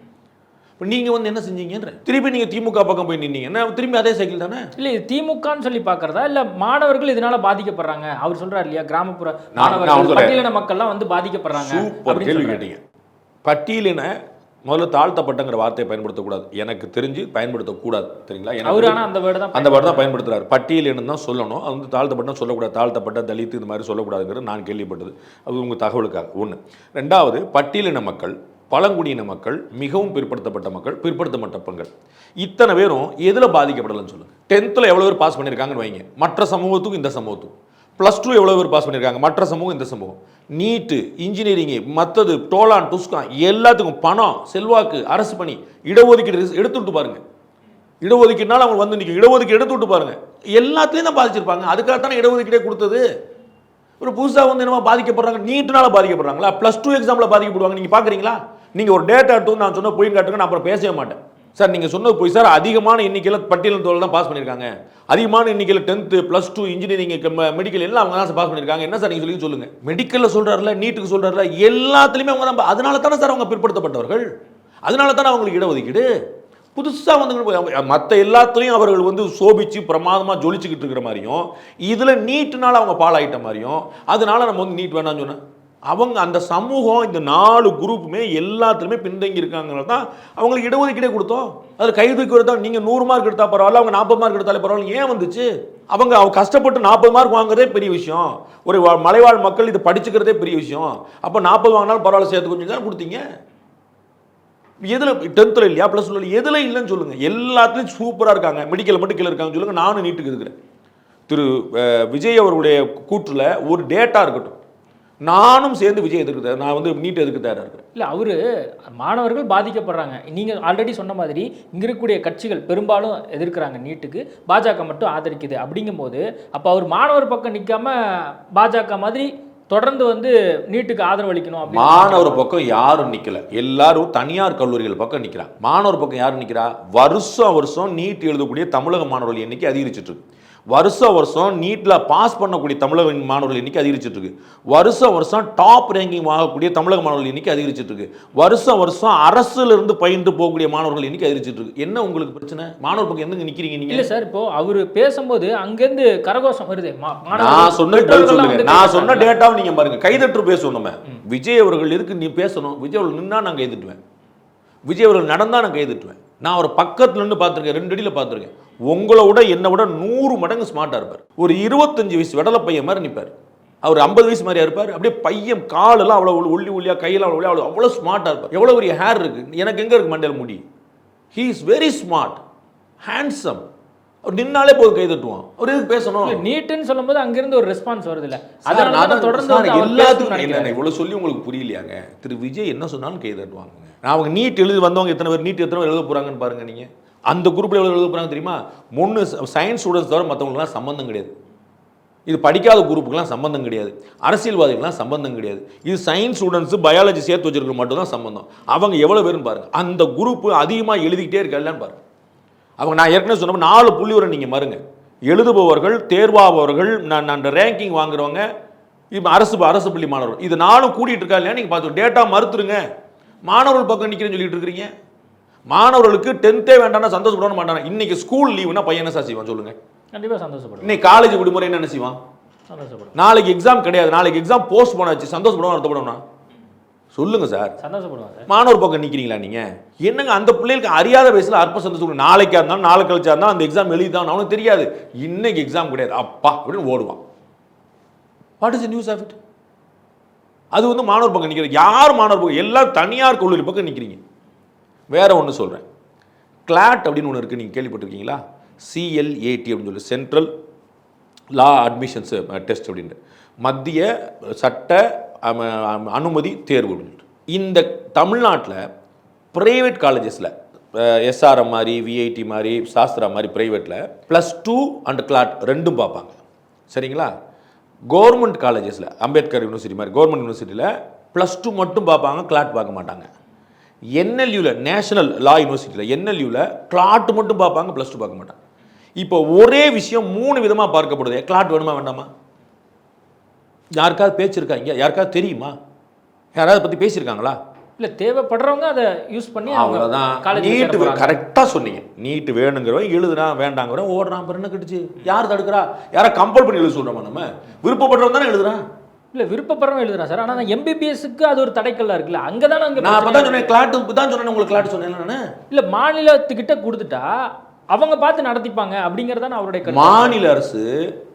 இப்போ நீங்கள் வந்து என்ன செஞ்சீங்கன்ற? திருப்பி நீங்கள் திமுக பக்கம் போய் நின்னீங்க. என்ன திரும்பி அதே சைக்கிள் தானே? இல்லை இது திமுகன்னு சொல்லி பார்க்கறதா? இல்லை மாணவர்கள் இதனால பாதிக்கப்படுறாங்க? அவர் சொல்றாரு இல்லையா கிராமப்புற மாணவர்கள். பட்டியலின மக்கள்லாம் வந்து பாதிக்கப்படுறாங்க கேள்வி. கேட்டீங்க. பட்டியலின முதல்ல தாழ்த்தப்பட்டங்கிற வார்த்தையை பயன்படுத்தக்கூடாது. எனக்கு தெரிஞ்சு பயன்படுத்தக்கூடாது. சரிங்களா அவரு தெரிஞ்சு- ஆனா அந்த வேர்டு தான் அந்த வேர்டு தான் பயன்படுத்துறாரு. பட்டியலினம் தான் சொல்லணும். அது வந்து தாழ்த்தப்பட்ட சொல்லக்கூடாது. தாழ்த்தப்பட்ட தலித் இது மாதிரி சொல்லக்கூடாதுங்கிறது நான் கேள்விப்பட்டது. அது உங்கள் தகவலுக்காக. ஒன்று ரெண்டாவது பட்டியலின மக்கள் பழங்குடியின மக்கள் மிகவும் பிற்படுத்தப்பட்ட மக்கள் பிற்படுத்தப்பட்ட மக்கள் இத்தனை பேரும் எதில் பாதிக்கப்படலன்னு சொல்லுங்க. டென்த்தில் எவ்வளோ பேர் பாஸ் பண்ணியிருக்காங்கன்னு வைங்க. மற்ற சமூகத்துக்கும் இந்த சமூகத்துக்கும். ப்ளஸ் டூ எவ்வளோ பேர் பாஸ் பண்ணியிருக்காங்க? மற்ற சமூகம் இந்த சமூகம். நீட்டு இன்ஜினியரிங்கு மற்றது டோலான் டுஸ்கான் எல்லாத்துக்கும் பணம் செல்வாக்கு அரசு பணி இடஒதுக்கீடு எடுத்து விட்டு பாருங்கள் இடஒதுக்கீடுனால அவங்க வந்து நிற்கும் இடஒதுக்கீடு எடுத்து விட்டு பாருங்கள் எல்லாத்துலேயும் தான் பாதிச்சிருப்பாங்க. அதுக்காக தானே இடஒதுக்கீடே கொடுத்தது. ஒரு புதுசாக வந்து என்னமோ பாதிக்கப்படுறாங்க. நீட்டுனால பாதிக்கப்படுறாங்களா? ப்ளஸ் டூ எக்ஸாமில் பாதிக்கப்படுவாங்க. நீங்கள் பார்க்குறீங்களா நீங்கள் ஒரு டேட்டா எடுத்து நான் சொன்ன பொய் காட்டுங்க நான் அப்புறம் பேசவே மாட்டேன். சார் நீங்கள் சொன்னது போய் சார் அதிகமான எண்ணிக்கையில் பட்டியல் தோல் தான் பாஸ் பண்ணியிருக்காங்க. அதிகமான எண்ணிக்கையில் tenth plus two engineering medical எல்லாம் அவங்க தான் பாஸ் பண்ணியிருக்காங்க. என்ன சார் நீங்கள் சொல்லி சொல்லுங்கள் மெடிக்கலில் சொல்கிறாருல நீட்டுக்கு சொல்கிறாருல எல்லாத்துலேயுமே அவங்க தான் அதனால தானே சார் அவங்க பிற்படுத்தப்பட்டவர்கள். அதனால தானே அவங்களுக்கு இடஒதுக்கீடு. புதுசாக வந்து மற்ற எல்லாத்துலேயும் அவர்கள் வந்து சோபிச்சு பிரமாதமாக ஜொலிச்சுக்கிட்டு இருக்கிற மாதிரியும் இதில் நீட்டுனால அவங்க பாழாயிட்ட மாதிரியும் அதனால நம்ம வந்து நீட் வேணாம்னு சொன்னேன். அவங்க அந்த சமூகம் இந்த நாலு குரூப்புமே எல்லாத்துலேயுமே பின்தங்கி இருக்காங்கிறது தான் அவங்களுக்கு இடஒதுக்கீடே கொடுத்தோம். அதில் கைதுக்கு எடுத்தா நீங்கள் நூறு மார்க் எடுத்தால் பரவாயில்ல அவங்க நாற்பது மார்க் எடுத்தாலே பரவாயில்ல. ஏன் வந்துச்சு? அவங்க அவங்க கஷ்டப்பட்டு நாற்பது மார்க் வாங்குறதே பெரிய விஷயம். ஒரு வா- மலைவாழ் மக்கள் இது படிச்சுக்கிறதே பெரிய விஷயம். அப்போ நாற்பது வாங்கினாலும் பரவாயில்ல சேர்த்து கொஞ்சம் தான் கொடுத்தீங்க? எதில் டென்த்தில் இல்லையா ப்ளஸ் இல்லை எதில் இல்லைன்னு சொல்லுங்கள் எல்லாத்துலேயும் சூப்பராக இருக்காங்க. மெடிக்கல் மட்டும் கீழே இருக்காங்கன்னு சொல்லுங்கள் நானும் நீட்டுக்கு இருக்கிறேன். திரு விஜய் அவருடைய கூற்றில் ஒரு டேட்டா இருக்கட்டும். நானும் சேர்ந்து விஜய் எதிர்க்கு தயார். நான் வந்து நீட் எதுக்கு தயாராக இருக்கிறேன் இல்லை அவரு மாணவர்கள் பாதிக்கப்படுறாங்க. நீங்க ஆல்ரெடி சொன்ன மாதிரி இங்க இருக்கக்கூடிய கட்சிகள் பெரும்பாலும் எதிர்க்கிறாங்க நீட்டுக்கு. பாஜக மட்டும் ஆதரிக்குது. அப்படிங்கும்போது அப்போ அவர் மாணவர் பக்கம் நிக்காம பாஜக மாதிரி தொடர்ந்து வந்து நீட்டுக்கு ஆதரவு அளிக்கணும் மாணவர் பக்கம் யாரும் நிக்கல. எல்லாரும் தனியார் கல்லூரிகள் பக்கம் நிக்கிறாங்க. மாணவர் பக்கம் யாரும் நிக்கிறா? வருஷம் வருஷம் நீட் எழுதக்கூடிய தமிழக மாணவர்கள் எண்ணிக்கை அதிகரிச்சிட்டு இருக்கு. வருஷம் வருஷம் நீட்ல பாஸ் பண்ணக்கூடிய தமிழக மாணவர்கள் எண்ணிக்கை அதிகரிச்சிட்டு இருக்கு. வருஷம் வருஷம் டாப் ரேங்கிங் வாங்கக்கூடிய தமிழக மாணவர்கள் எண்ணிக்கை அதிகரிச்சிட்டு இருக்கு. வருஷம் வருஷம் அரசுல இருந்து பயின்று போகக்கூடிய மாணவர்கள் எண்ணிக்கை அதிகரிச்சிட்டு இருக்கு. என்ன உங்களுக்கு பிரச்சனை? மாணவர் பக்கம் எங்க நிக்கிறீங்க நீங்க? இல்ல சார் இப்போ அவரு பேசும்போது அங்கிருந்து கரகோஷம் வருது. நான் சொன்ன சொல்லுங்க. நான் சொன்ன பேசுறாங்க. டேட்டாவை நீங்க பாருங்க. கைதட்டு பேசுவோம் நம்ம விஜய் அவர்கள் எதுக்கு நீ பேசணும். விஜய் அவர்கள் நின்னா நான் கைதட்டுவேன். விஜய் அவர்கள் நடந்தா நான் கைதட்டுவேன். நான் அவர் பக்கத்துல இருந்து பார்த்துருக்கேன் ரெண்டு அடியில் பார்த்துருக்கேன். உங்களை விட என்னை விட நூறு மடங்கு ஸ்மார்ட்டா இருப்பார். ஒரு இருபத்தஞ்சு வயசு விடலை பையன் மாதிரி நிற்பார் அவர் ஐம்பது வயசு மாதிரியா இருப்பார். அப்படியே பையன் காலெல்லாம் அவ்வளோ ஒல்லி ஒல்லியா கையெல்லாம் அவ்வளோ அவ்வளோ அவ்வளோ ஸ்மார்ட்டாக இருப்பார். எவ்வளோ பெரிய ஹேர் இருக்கு. எனக்கு எங்கே இருக்கு மண்டையில் முடி? He is very smart handsome அவர் நின்னாலே போதும் கை தட்டுவான். அவர் எதுக்கு பேசணும்? நீட்டுன்னு சொல்லும்போது அங்கிருந்து ஒரு ரெஸ்பான்ஸ் வருது இல்ல அதனால தொடர்ந்து எல்லாத்துக்கும். நான் இவ்வளவு சொல்லி உங்களுக்கு புரியலையாங்க. திரு விஜய் என்ன சொன்னாலும் கை தட்டுவாங்க நான் அவங்க நீட் எழுதி வந்தவங்க எத்தனை பேர் நீட் எத்தனை பேர் எழுத போகிறாங்கன்னு பாருங்க நீங்கள் அந்த குரூப்பில் எவ்வளோ எழுத போகிறாங்க தெரியுமா? முன்னு சயின்ஸ் ஸ்டூடெண்ட்ஸ் தவிர மற்றவங்களுக்குலாம் சம்மந்தம் கிடையாது. இது படிக்காத குரூப்புக்கெலாம் சம்மந்தம் கிடையாது. அரசியல்வாதிகள்லாம் சம்மந்தம் கிடையாது. இது சயின்ஸ் ஸ்டூடெண்ட்ஸு பயாலஜி சேர்த்து வச்சிருக்க மட்டும்தான் சம்மந்தம் அவங்க எவ்வளோ பேருன்னு பாருங்கள் அந்த குரூப் அதிகமாக எழுதிக்கிட்டே இருக்கலான்னு பாருங்கள் அவங்க நான் ஏற்கனவே சொன்ன நாலு புள்ளி வரை நீங்கள் மருங்க எழுதுபவர்கள் தேர்வாபவர்கள் நான் அந்த ரேங்கிங் வாங்குறவங்க இப்போ அரசு அரசு பள்ளி மாணவர்கள். இது நாலும் கூட்டிகிட்டு இருக்கா இல்லையா நீங்கள் பார்த்து டேட்டா மறுத்துருங்க மாணவர்கள் பக்கம் நிற்கிறேன்னு சொல்லிட்டு இருக்கிறீங்க? மாணவர்களுக்கு டென்த்தே வேண்டாம்னா சந்தோஷப்படணும் மாட்டானா? இன்னைக்கு ஸ்கூல் லீவுனா பையன் என்ன சார் செய்வான் சொல்லுங்க? கண்டிப்பாக சந்தோஷப்படுவோம் இன்னைக்கு காலேஜ் விடுமுறை என்ன செய்வான்? சந்தோஷப்படுவோம் நாளைக்கு எக்ஸாம் கிடையாது. நாளைக்கு எக்ஸாம் போஸ்ட் போனாச்சு சந்தோஷப்படுவோம் வருத்தப்படுவோம்னா சொல்லுங்க சார். சந்தோஷப்படுவோம் சார். மாணவர் பக்கம் நிக்கிறீங்களா நீங்க? என்னங்க அந்த பிள்ளைகளுக்கு அறியாத வயசுல அற்ப சந்தோஷம். நாளைக்கா இருந்தாலும் நாளை கழிச்சா இருந்தாலும் அந்த எக்ஸாம் எழுதிதான் அவனுக்கு தெரியாது. இன்னைக்கு எக்ஸாம் கிடையாது. அப்பா அப்படின்னு ஓடுவான். What is news of it அது வந்து மாணவர் பக்கம் நிற்கிறது யார் மாணவர் பக்கம்? எல்லாம் தனியார் கல்லூரி பக்கம் நிற்கிறீங்க வேற ஒன்று சொல்கிறேன் கிளாட் அப்படின்னு ஒன்று இருக்குது நீங்கள் கேள்விப்பட்டிருக்கீங்களா? சிஎல்ஏடி அப்படின்னு சொல்லி சென்ட்ரல் லா அட்மிஷன்ஸ் டெஸ்ட் அப்படின்ட்டு. மத்திய சட்ட அனுமதி தேர்வு அப்படின்ட்டு. இந்த தமிழ்நாட்டில் ப்ரைவேட் காலேஜஸில் எஸ்ஆர்எம் மாதிரி விஐடி மாதிரி சாஸ்திரா மாதிரி ப்ரைவேட்டில் ப்ளஸ் டூ அண்ட் கிளாட் ரெண்டும் பார்ப்பாங்க. சரிங்களா? கவர்மெண்ட் காலேஜஸில் அம்பேத்கர் யூனிவர்சிட்டி மாதிரி கவர்மெண்ட் யூனிவர்சிட்டியில் ப்ளஸ் டூ மட்டும் பார்ப்பாங்க கிளாட் பார்க்க மாட்டாங்க. என்எல்யூவில் நேஷனல் லா யூனிவர்சிட்டியில் என்எல்யூவில் கிளாட் மட்டும் பார்ப்பாங்க ப்ளஸ் டூ பார்க்க மாட்டாங்க. இப்போ ஒரே விஷயம் மூணு விதமாக பார்க்கப்படுது. கிளாட் வேணுமா வேண்டாமா? யாருக்காவது பேச்சிருக்காங்க யாருக்காவது தெரியுமா? யாராவது பற்றி பேசியிருக்காங்களா இல்லை தேவைப்படுறவங்க அதை யூஸ் பண்ணி அவ்வளோதான் நீட்டு கரெக்டாக சொன்னீங்க. நீட்டு வேணுங்கிறவன் எழுதுறான் வேண்டாங்கிறவன் ஓடுறான் அப்புறம் என்ன கட்டுச்சு யார் தடுக்கிறா? யாரை கம்பல் பண்ணி எழுத சொல்கிறோமா நம்ம? விருப்பப்படுறவன் தானே எழுதுறான். இல்லை விருப்பப்படுறவங்க எழுதுறான் சார். ஆனால் எம்பிபிஎஸ்க்கு அது ஒரு தடைக்கல்லா இருக்குல்ல அங்கே தானே அங்கே நான் அப்போ தான் சொன்னேன் கிளாட்டு தான் சொன்னேன் உங்களுக்கு கிளாட்டு சொன்னேன் நான்? இல்லை மாநிலத்துக்கிட்ட கொடுத்துட்டா அவங்க பார்த்து நடத்திப்பாங்க அப்படிங்கிறதான அவருடைய. மாநில அரசு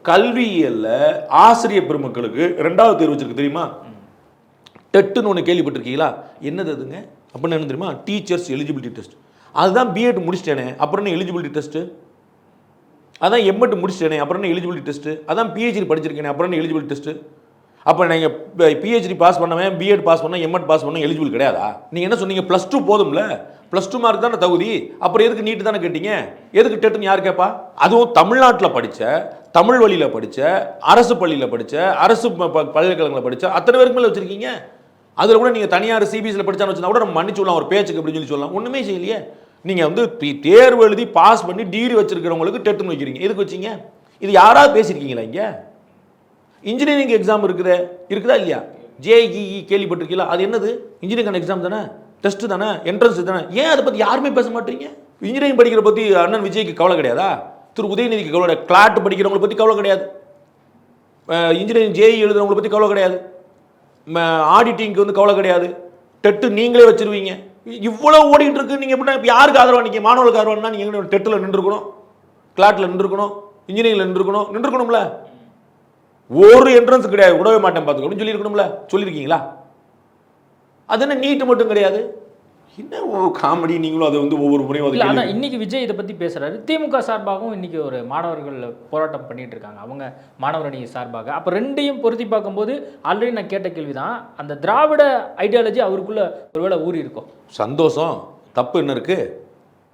கல்வியியல்ல ஆசிரியர் பெருமக்களுக்கு ரெண்டாவது தேர்வு வச்சிருக்கு தெரியுமா? டெட்டுன்னு ஒன்று கேள்விப்பட்டிருக்கீங்களா? என்னது அதுங்க? அப்படின்னு என்ன தெரியுமா? டீச்சர்ஸ் எலிஜிபிலிட்டி டெஸ்ட் அதுதான் பிஎட் முடிச்சிட்டேனே அப்புறம் என்ன எலிஜிபிலிட்டி டெஸ்ட்டு அதான் எம்எட் முடிச்சிட்டேனே அப்புறம் என்ன எலிஜிபிலிட்டி டெஸ்ட்டு அதான் பிஹெச்டி படிச்சிருக்கேனே அப்புறம் என்ன எலிஜிபிலிட்டி டெஸ்ட்டு அப்போ நீங்கள் பிஹெச்டி பாஸ் பண்ணவன் பிஎட் பாஸ் பண்ண எம்எட் பாஸ் பண்ண எலிஜிபிள் கிடையாதா? நீங்கள் என்ன சொன்னீங்க? ப்ளஸ் டூ போதும்ல? ப்ளஸ் டூ மார்க் தானே தகுதி? அப்புறம் எதுக்கு நீட்டு தானே கேட்டீங்க? எதுக்கு டெட்டுன்னு யார் கேட்பா அதுவும் தமிழ்நாட்டில் படித்த தமிழ் வழியில் படித்த அரசு பள்ளியில் படித்த அரசு ப- பல்கலைக்கழகங்களில் படித்த அத்தனை பேருக்கு மேலே வச்சுருக்கீங்க? அதில் கூட நீங்கள் தனியார் சிபிஎஸ்சியில் படிச்சான்னு வச்சுருந்தா கூட நம்ம மன்னிச்சு ஒரு பேச்சுக்கு அப்படின்னு சொல்லி சொல்லலாம். ஒன்றுமே செய்யலையே. நீங்கள் வந்து தேர்வு எழுதி பாஸ் பண்ணி டிகிரி வச்சுருக்கிறவங்களுக்கு டெட்டுன்னு வைக்கிறீங்க எதுக்கு வச்சீங்க? இது யாராவது பேசியிருக்கீங்களா இங்கே? இன்ஜினியரிங் எக்ஸாம் இருக்குது. இருக்குதா இல்லையா? ஜேஇஇ கேள்விப்பட்டிருக்கீங்களா? அது என்னது? இன்ஜினியரிங் எக்ஸாம் தானே? டெஸ்ட் தானே? என்ட்ரன்ஸ் தானே? ஏன் அதை பற்றி யாருமே பேச மாட்டீங்க? இன்ஜினியரிங் படிக்கிற பற்றி அண்ணன் விஜய்க்கு கவலை கிடையாதா? திரு உதயநிதிக்கு கவலை கிளாட் படிக்கிறவங்களை பற்றி கவலை கிடையாது. இன்ஜினியரிங் ஜேஇ எழுதுறவங்களை பற்றி கவலை கிடையாது. ஆடிட்டிங்க்கு வந்து கவலை கிடையாது. டெட்டு நீங்களே வச்சிருவீங்க. இவ்வளோ ஓடிட்டு இருக்கு நீங்கள் எப்படின்னா யாருக்கு ஆதரவா? நீங்கள் மாணவர்களுக்கு ஆதரவானா நீங்கள் டெட்டில் நின்றுருக்கணும். கிளாட்டில் நின்றுருக்கணும். இன்ஜினியரிங்கில் நின்றுருக்கணும். நின்றுருக்கணும்ல. ஒரு என்ட்ரன்ஸ் கிடையாது. விடவே மாட்டேன் பார்த்துக்கணும் சொல்லியிருக்கணும்ல. சொல்லியிருக்கீங்களா? அது என்ன நீட்டு மட்டும் கிடையாது. என்ன காமெடி நீங்களும் அதை வந்து ஒவ்வொரு முறையும் இல்ல ஆனா கேள்வி- இன்னைக்கு விஜய் இதை பத்தி பேசுறாரு. திமுக சார்பாகவும் இன்னைக்கு ஒரு மாணவர்கள் போராட்டம் பண்ணிட்டு இருக்காங்க. அவங்க மாணவர் அணி சார்பாக. அப்ப ரெண்டையும் பொருத்தி பார்க்கும்போது ஆல்ரெடி நான் கேட்ட கேள்விதான். அந்த திராவிட ஐடியாலஜி அவருக்குள்ள ஒருவேளை ஊறி இருக்கும். சந்தோஷம். தப்பு என்ன இருக்கு?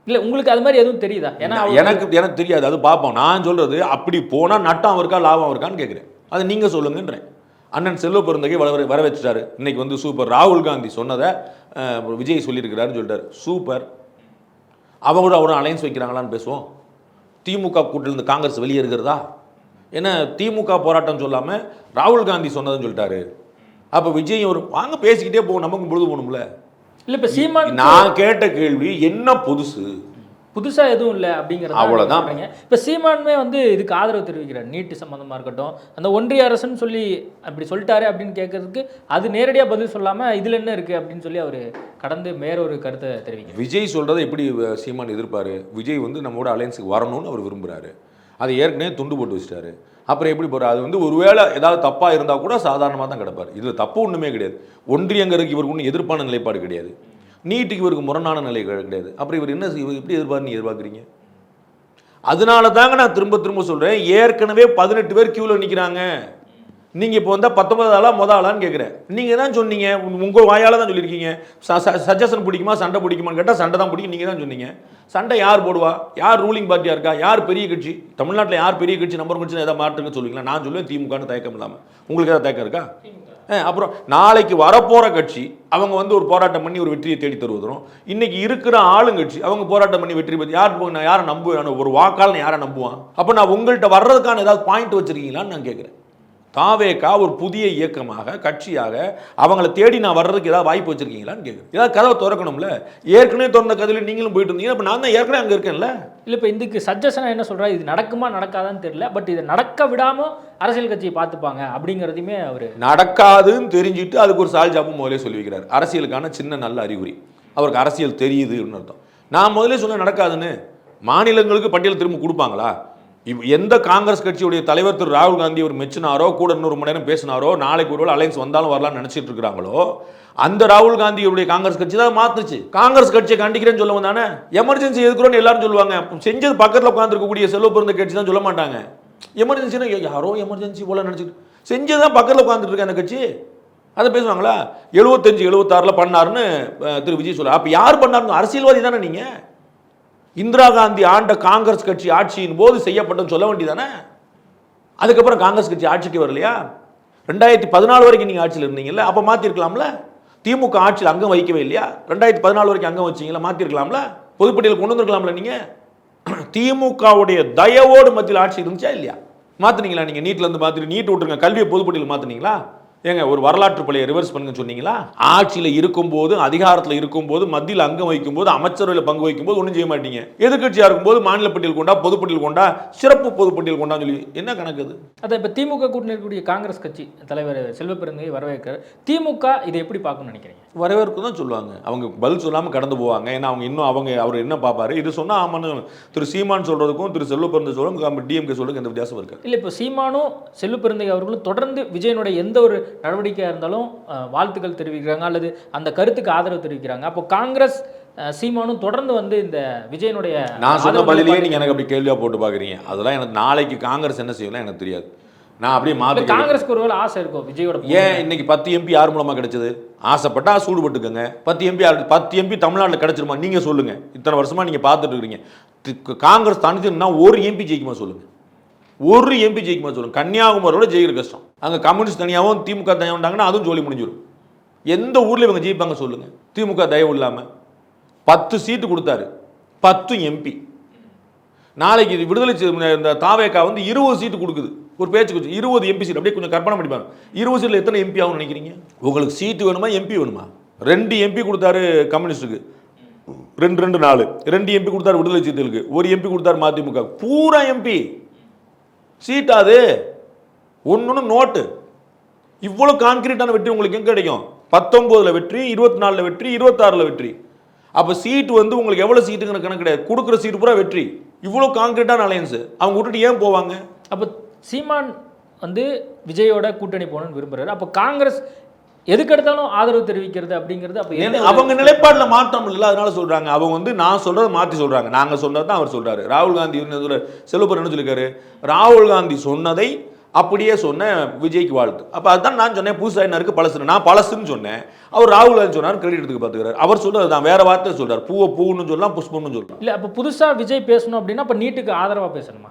இல்ல உங்களுக்கு அது மாதிரி எதுவும் தெரியுதா? ஏன்னா எனக்கு எனக்கு தெரியாது. அது பார்ப்போம் நான் சொல்றது அப்படி போனா நட்டம் இருக்கா லாபம் இருக்கான்னு கேட்குறேன் அது நீங்க சொல்லுங்கன்றேன். அண்ணன் செல்வ பெருந்தகை வர வர வச்சுட்டாரு இன்னைக்கு வந்து சூப்பர். ராகுல் காந்தி சொன்னதை விஜய் சொல்லியிருக்கிறாருன்னு சொல்லிட்டாரு. சூப்பர். அவங்க கூட அவரும் அலைன்ஸ் வைக்கிறாங்களான்னு பேசுவோம். திமுக கூட்டிலிருந்து காங்கிரஸ் வெளியே இருக்கிறதா ஏன்னா திமுக போராட்டம் சொல்லாமல் ராகுல் காந்தி சொன்னதுன்னு சொல்லிட்டாரு. அப்போ விஜய் ஒரு வாங்க பேசிக்கிட்டே போவோம் நமக்கு பொழுது போகணும்ல. இல்ல இப்ப சீமான் நான் கேட்ட கேள்வி என்ன புதுசு? புதுசா எதுவும் இல்ல அப்படிங்கறது அவ்வளவுதான். சொல்றீங்க. இப்ப சீமானுமே வந்து இதுக்கு ஆதரவு தெரிவிக்கிறார். நீட்டு சம்பந்தமா இருக்கட்டும் அந்த ஒன்றிய அரசுன்னு சொல்லி அப்படி சொல்லிட்டாரு அப்படின்னு கேட்கறதுக்கு அது நேரடியா பதில் சொல்லாம இதுல என்ன இருக்கு அப்படின்னு சொல்லி அவரு கடந்து வேற ஒரு கருத்தை தெரிவிக்கிறார். விஜய் சொல்கிறத எப்படி சீமான் எதிர்ப்பாரு? விஜய் வந்து நம்மளோட அலையன்ஸுக்கு வரணும்னு அவர் விரும்புகிறாரு அதை ஏற்கனவே துண்டு போட்டு வச்சிட்டாரு. அப்புறம் எப்படி போகிறார் அது வந்து ஒருவேளை ஏதாவது தப்பாக இருந்தால் கூட சாதாரணமாக தான் கிடப்பார். இதில் தப்பு ஒன்றுமே கிடையாது. ஒன்றியங்கிறதுக்கு இவருக்கு ஒன்றும் எதிர்ப்பான நிலைப்பாடு கிடையாது. நீட்டுக்கு இவருக்கு முரணான நிலை கிடையாது அப்புறம் இவர் என்ன இவர் எப்படி எதிர்பார்த்து எதிர்பார்க்குறீங்க? அதனால தாங்க நான் திரும்ப திரும்ப சொல்கிறேன் ஏற்கனவே பதினெட்டு பேர் க்யூவில் நிற்கிறாங்க நீங்கள் இப்போ வந்தால் பத்தொன்பது ஆளா மொதல் ஆளான்னு கேட்குறேன் நீங்கள் தான் சொன்னீங்க. உங்கள் வாயால் தான் சொல்லியிருக்கீங்க. சஜஷன் பிடிக்குமா சண்டை பிடிக்குமான்னு கேட்டால் சண்டை தான் பிடிக்கும். நீங்கள் தான் சொன்னீங்க. சண்டை யார் போடுவா? யார் ரூலிங் பார்ட்டியாக இருக்கா? யார் பெரிய கட்சி? தமிழ்நாட்டில் யார் பெரிய கட்சி நம்பர் கட்சி எதாவது மாற்றுங்க சொல்லுவீங்களா? நான் சொல்லுவேன் திமுகன்னு தயக்கம் இல்லாமல் உங்களுக்கு ஏதாவது தயக்கம் இருக்கா? அப்புறம் நாளைக்கு வரப்போகிற கட்சி அவங்க வந்து ஒரு போராட்டம் பண்ணி ஒரு வெற்றியை தேடி தருவதும் இன்னைக்கு இருக்கிற ஆளுங்கட்சி அவங்க போராட்டம் பண்ணி வெற்றி பெற்று யார் நான் யாரை நம்புவேன் ஒரு வாக்காளன் யாரை நம்புவான்? அப்போ நான் உங்கள்கிட்ட வர்றதுக்கான ஏதாவது பாயிண்ட் வச்சிருக்கீங்களான்னு நான் கேட்குறேன் தாவேக்கா ஒரு புதிய இயக்கமாக கட்சியாக அவங்கள தேடி நான் வர்றதுக்கு ஏதாவது வாய்ப்பு வச்சிருக்கீங்களான்னு கேட்குறேன் ஏதாவது கதவை திறக்கணும்ல? ஏற்கனவே திறந்த கதையில் நீங்களும் போயிட்டு இருந்தீங்கன்னா இப்போ நான் தான் ஏற்கனவே அங்கே இருக்கேன்ல? இல்லை இப்போ இதுக்கு சஜஷனாக என்ன சொல்றா இது நடக்குமா நடக்காதான்னு தெரியல. பட் இதை நடக்க விடாம அரசியல் கட்சியை பார்த்துப்பாங்க அப்படிங்கிறதையுமே அவர் நடக்காதுன்னு தெரிஞ்சுட்டு அதுக்கு ஒரு சால் ஜாப்பும் முதலே சொல்லி வைக்கிறார். அரசியலுக்கான சின்ன நல்ல அறிகுறி. அவருக்கு அரசியல் தெரியுதுன்னு அர்த்தம். நான் முதல்ல சொன்ன நடக்காதுன்னு. மாநிலங்களுக்கு பட்டியல் திரும்ப கொடுப்பாங்களா? எந்த காங்கிரஸ் கட்சியுடைய தலைவர் திரு ராகுல் காந்தி ஒரு மெச்சினாரோ கூட இன்னொரு மணி நேரம் பேசினாரோ நாளைக்கு ஒருவேளை அலைன்ஸ் வந்தாலும் வரலாம்னு நினச்சிட்டு இருக்கிறாங்களோ அந்த ராகுல் காந்தியுடைய காங்கிரஸ் கட்சி தான் மாத்துச்சு. காங்கிரஸ் கட்சியை கண்டிக்கிறேன்னு சொல்ல வந்தானே எமர்ஜென்சி எதுக்குறோன்னு எல்லாரும் சொல்லுவாங்க. செஞ்சது பக்கத்தில் உட்காந்துருக்கக்கூடிய செல்வ பிறந்த கட்சி தான் சொல்ல மாட்டாங்க. எமர்ஜென்சினா யாரோ எமர்ஜென்சி போல நினச்சிட்டு செஞ்சதுதான் பக்கத்தில் உட்காந்துட்டு இருக்க அந்த கட்சி. அதை பேசுவாங்களா? எழுபத்தஞ்சு எழுபத்தாறில் பண்ணாருன்னு திரு விஜய் சொல்ல அப்போ யார் பண்ணாருன்னு அரசியல்வாதி தானே நீங்கள் இந்திரா காந்தி ஆண்ட காங்கிரஸ் கட்சி ஆட்சியின் போது செய்யப்பட்டதுன்னு சொல்ல வேண்டியதானே? அதுக்கப்புறம் காங்கிரஸ் கட்சி ஆட்சிக்கு வரலையா? ரெண்டாயிரத்தி பதினாலு வரைக்கும் நீங்கள் ஆட்சியில் இருந்தீங்கல்ல அப்போ மாற்றிருக்கலாம்ல திமுக ஆட்சியில் அங்கம் வைக்கவே இல்லையா? ரெண்டாயிரத்தி பதினாலு வரைக்கும் அங்கம் வச்சீங்களா? மாற்றிருக்கலாம்ல பொதுப்பட்டியல் கொண்டு வந்திருக்கலாம்ல நீங்கள் திமுகவுடைய தயவோடு மத்தியில் ஆட்சி இருந்துச்சா இல்லையா? மாற்றினீங்களா நீங்கள் நீட்டில் இருந்து மாற்றி நீட் விட்டுருங்க. கல்வியை பொதுப்பட்டியல் மாற்றினீங்களா ஏங்க ஒரு வரலாற்று பழைய ரிவர்ஸ் பண்ணுங்க சொன்னீங்களா? ஆட்சியில் இருக்கும்போது அதிகாரத்தில் இருக்கும்போது மத்தியில் அங்கம் வைக்கும்போது அமைச்சரவையில் பங்கு வைக்கும்போது ஒன்றும் செய்ய மாட்டீங்க. எதிர்க்கட்சியாக இருக்கும்போது மாநில பட்டியல் கொண்டா பொதுப்பட்டியல் கொண்டா சிறப்பு பொதுப்பட்டியல் கொண்டான்னு சொல்லி என்ன கணக்கு அது? அதை இப்போ திமுக கூட்டணி இருக்கக்கூடிய காங்கிரஸ் கட்சி தலைவர் செல்வப்பெருந்தகை வரவேற்கிறார். திமுக இதை எப்படி பார்க்கணும்னு நினைக்கிறீங்க? வரவேற்பு தான் சொல்லுவாங்க. அவங்க பதில் சொல்லாமல் கடந்து போவாங்க. ஏன்னா அவங்க இன்னும் அவங்க அவர் என்ன பார்ப்பாரு? இது சொன்னால் ஆமான்னு திரு சீமான் சொல்கிறதுக்கும் திரு செல்வ பிறந்த சொல்லுக்கும் டிஎம்கே சொல்லுங்க எந்த வித்தியாசம் இருக்கு இல்லை இப்போ சீமானும் செல்வப்பெருந்தகை அவர்களும் தொடர்ந்து விஜயனுடைய எந்த ஒரு நடவடிக்கையாக இருந்தாலும் வாழ்த்துக்கள் தெரிவிக்கிறாங்க. அல்லது அந்த கருத்துக்கு ஆதரவு தெரிவிக்கிறாங்க. அப்போ காங்கிரஸ் சீமானும் தொடர்ந்து வந்து இந்த விஜயனுடைய நான் சொன்ன பதிலையே நீங்கள் எனக்கு அப்படி கேள்வியாக போட்டு பார்க்குறீங்க அதெல்லாம் எனக்கு நாளைக்கு காங்கிரஸ் என்ன செய்யலாம் எனக்கு தெரியாது. நான் அப்படியே மாற்றி காங்கிரஸ்க்கு ஒருவேளை ஆசை இருக்கும் விஜயோட ஏன் இன்னைக்கு பத்து எம்பி யார் மூலமா கிடைச்சது? ஆசைப்பட்டா சூடுபட்டுக்கங்க பத்து எம்பி பத்து எம்பி தமிழ்நாட்டில் கிடைச்சிருமா? நீங்க சொல்லுங்க. இத்தனை வருஷமா நீங்க பார்த்துட்டு இருக்கீங்க தி- காங்கிரஸ் தனிச்சுன்னா ஒரு எம்பி ஜெயிக்குமா சொல்லுங்க. ஒரு எம்பி ஜெயிக்குமா சொல்லுங்க. கன்னியாகுமரியோட ஜெயிக்கிற கஷ்டம். அங்க கம்யூனிஸ்ட் தனியாகவும் திமுக தனியாக வந்தாங்கன்னா அதுவும் ஜோலி முடிஞ்சிடும். எந்த ஊர்ல இவங்க ஜெயிப்பாங்க சொல்லுங்க. திமுக தயவு இல்லாம. பத்து சீட்டு கொடுத்தாரு. பத்து எம்பி நாளைக்கு இது விடுதலை இந்த தாவேக்கா வந்து இருபது சீட்டு கொடுக்குது. ஒரு பேச்சுக்கு வச்சு இருபது எம்பி சீட் அப்படியே கொஞ்சம் கற்பனை பண்ணி பாருங்க. இருபது சீட்டில் எத்தனை எம்பி ஆகும்னு நினைக்கிறீங்க? உங்களுக்கு சீட்டு வேணுமா எம்பி வேணுமா? ரெண்டு எம்பி கொடுத்தாரு கம்யூனிஸ்ட்டுக்கு ரெண்டு ரெண்டு நாலு. ரெண்டு எம்பி கொடுத்தாரு விடுதலை சீட்டுகளுக்கு ஒரு எம்பி கொடுத்தாரு மதிமுக. பூரா எம்பி சீட்டா அது. ஒன்று நோட்டு. இவ்வளோ கான்கிரீட்டான வெற்றி உங்களுக்கு எங்கே கிடைக்கும்? பத்தொம்போதில் வெற்றி இருபத்தி நாலில் வெற்றி இருபத்தாறில் வெற்றி. அப்போ சீட்டு வந்து உங்களுக்கு எவ்வளோ சீட்டுங்கிற கணக்கு கிடையாது. கொடுக்குற சீட்டு பூரா வெற்றி. இவ்வளோ கான்கிரீட்டான அலையன்ஸு. அவங்க விட்டுட்டு ஏன் போவாங்க? அப்போ சீமான் வந்து விஜயோட கூட்டணி போகணும்னு விரும்புகிறாரு அப்போ காங்கிரஸ் எதுக்கெடுத்தாலும் ஆதரவு தெரிவிக்கிறது அப்படிங்கிறது அப்போ அவங்க நிலைப்பாட்டில் மாற்றம் இல்லை அதனால சொல்றாங்க. அவங்க வந்து நான் சொல்றதை மாற்றி சொல்றாங்க. நாங்கள் சொன்னது தான் அவர் சொல்றாரு. ராகுல் காந்தி சொல்ற செல்வப்பர் என்ன சொல்லியிருக்காரு? ராகுல் காந்தி சொன்னதை அப்படியே சொன்ன விஜய்க்கு வாழ்த்து. அப்போ அதுதான் நான் சொன்னேன் புதுசாக என்ன இருக்கு பழசு நான் பழசுன்னு சொன்னேன். அவர் ராகுல் காந்தி சொன்னார் கிரெடிட் எடுத்துக்க பார்த்துக்கிறார் அவர் சொல்றது தான் வேற வார்த்தை சொல்றாரு. பூவை பூன்னு சொல்லலாம் புஷ்பம்னு சொல்லலாம். இல்லை அப்போ புதுசாக விஜய் பேசணும் அப்படின்னா அப்போ நீட்டுக்கு ஆதரவாக பேசணுமா?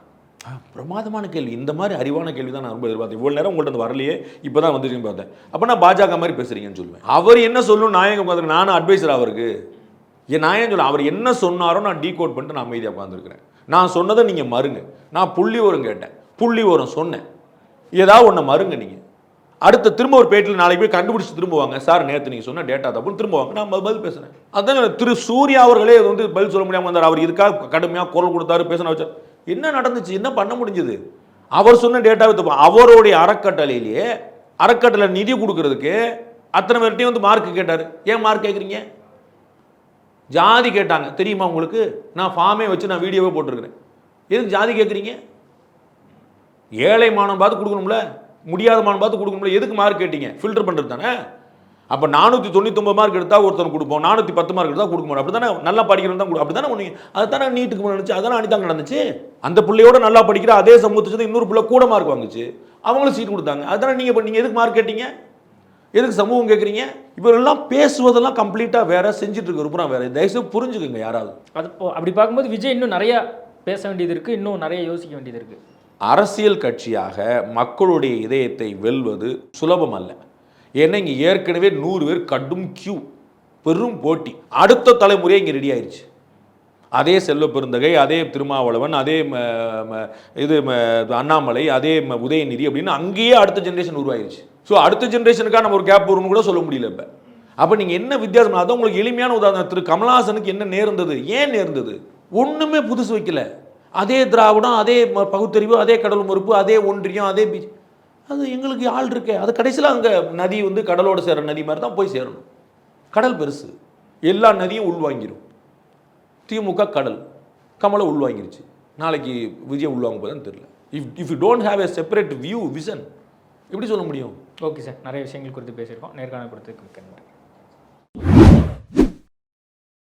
பிரமாதமான கேள்வி. இந்த மாதிரி அறிவான கேள்வி தான் நான் ரொம்ப எதிர்பார்த்தேன். இவ்வளோ நேரம் உங்கள்ட்ட வரலையே இப்போ தான் வந்துருச்சுன்னு பார்த்தேன். அப்போ நான் பாஜக மாதிரி பேசுகிறீங்கன்னு சொல்லுவேன். அவர் என்ன சொல்லணும்? நான் எங்க உட்காந்துருக்கேன் நானும் அட்வைசர் அவருக்கு. என் நான் ஏன் சொல்ல அவர் என்ன சொன்னாரோ நான் டீகோட் பண்ணிட்டு நான் அமைதியாக உட்காந்துருக்கிறேன் நான் சொன்னதை நீங்கள் மறுங்க. நான் புள்ளி ஓரம் கேட்டேன். புள்ளி ஓரம் சொன்னேன். ஏதாவது ஒன்று மறுங்க நீங்கள் அடுத்த திரும்ப ஒரு பேட்டில் நாளைக்கு போய் கண்டுபிடிச்சு திரும்புவாங்க. சார் நேற்று நீங்கள் சொன்ன டேட்டா தப்புன்னு திரும்புவாங்க. நான் பதில் பேசுகிறேன் அதான் திரு சூர்யா அவர்களே இது வந்து பதில் சொல்ல முடியாமல் வந்தார். அவர் இதுக்காக கடுமையாக குரல் கொடுத்தாரு பேசின வச்சார். என்ன நடந்துச்சு? என்ன பண்ண முடிஞ்சது? அவர் சொன்ன டேட்டாவை தப்பு. அவருடைய அறக்கட்டளையிலேயே அறக்கட்டளை நிதி கொடுக்கறதுக்கு அத்தனை பேர்கிட்டையும் வந்து மார்க் கேட்டார். ஏன் மார்க் கேட்குறீங்க ஜாதி கேட்டாங்க. தெரியுமா உங்களுக்கு? நான் ஃபார்மே வச்சு நான் வீடியோவே போட்டிருக்கிறேன். எதுக்கு ஜாதி கேட்குறீங்க ஏழை மானம் பார்த்து கொடுக்கணும்ல. முடியாதமான பார்த்து பார்த்து கொடுக்கணும்ல எதுக்கு மார்க் கேட்டீங்க? ஃபில்டர் பண்ணுறது தானே? அப்போ நானூற்றி தொண்ணூத்தொம்பது மார்க் எடுத்தால் ஒருத்தன் கொடுப்போம். நானூற்றி பத்து மார்க் எடுத்தால் கொடுக்க மாட்டோம். அப்படி தானே நல்லா படிக்கிறவன் தான் கொடு. அப்படி தானே ஒன்று அதுதானே நீட்டுக்கு நடந்துச்சு அதானே அனிதான் நடந்துச்சு. அந்த பிள்ளையோட நல்லா படிக்கிற அதே சமூகத்தை இன்னொரு பிள்ளை கூட மார்க் வாங்குச்சு. அவங்களும் சீட் கொடுத்தாங்க. அதுதானே நீங்கள் நீங்கள் எதுக்கு மார்க் கேட்டீங்க? எதுக்கு சமூகம் கேட்குறீங்க இவரெல்லாம் பேசுவதெல்லாம் கம்ப்ளீட்டாக வேற செஞ்சுட்டு இருக்க பூரா வேற. தயவுசெய்து புரிஞ்சுக்கோங்க யாராவது. அது அப்படி பார்க்கும்போது விஜய் இன்னும் நிறையா பேச வேண்டியது இருக்குது இன்னும் நிறைய யோசிக்க வேண்டியது இருக்குது அரசியல் கட்சியாக மக்களுடைய இதயத்தை வெல்வது சுலபம் அல்ல ஏன்னா இங்கே ஏற்கனவே நூறு பேர் கடும் கியூ பெரும் போட்டி. அடுத்த தலைமுறையே இங்கே ரெடி ஆயிடுச்சு அதே செல்வ பெருந்தகை அதே திருமாவளவன் அதே ம, ம, இது ம, அண்ணாமலை அதே உதயநிதி அப்படின்னு அங்கேயே அடுத்த ஜென்ரேஷன் உருவாயிருச்சு. ஸோ அடுத்த ஜென்ரேஷனுக்காக நம்ம ஒரு கேப் வரும்னு கூட சொல்ல முடியல இப்போ. அப்போ நீங்கள் என்ன வித்தியாசம் அதான் உங்களுக்கு எளிமையான உதாரணம். திரு கமலஹாசனுக்கு என்ன நேர்ந்தது? ஏன் நேர்ந்தது? ஒன்றுமே புதுசு வைக்கல. அதே திராவிடம் அதே ம- பகுத்தறிவு அதே கடல் மறுப்பு அதே ஒன்றியம் அதே பீச். அது எங்களுக்கு ஆள் இருக்கே. அது கடைசியில் அங்கே நதி வந்து கடலோடு சேர நதி மாதிரி தான் போய் சேரணும். கடல் பெருசு. எல்லா நதியும் உள்வாங்கிடும் திமுக கடல். கமலை உள்வாங்கிருச்சு. நாளைக்கு விஜய் உள்வாங்க போதான்னு தெரியல. If if you don't have a separate view vision எப்படி சொல்ல முடியும்? ஓகே சார் நிறைய விஷயங்கள் குறித்து பேசியிருக்கோம். நேர்காணல் கொடுத்து நன்றி.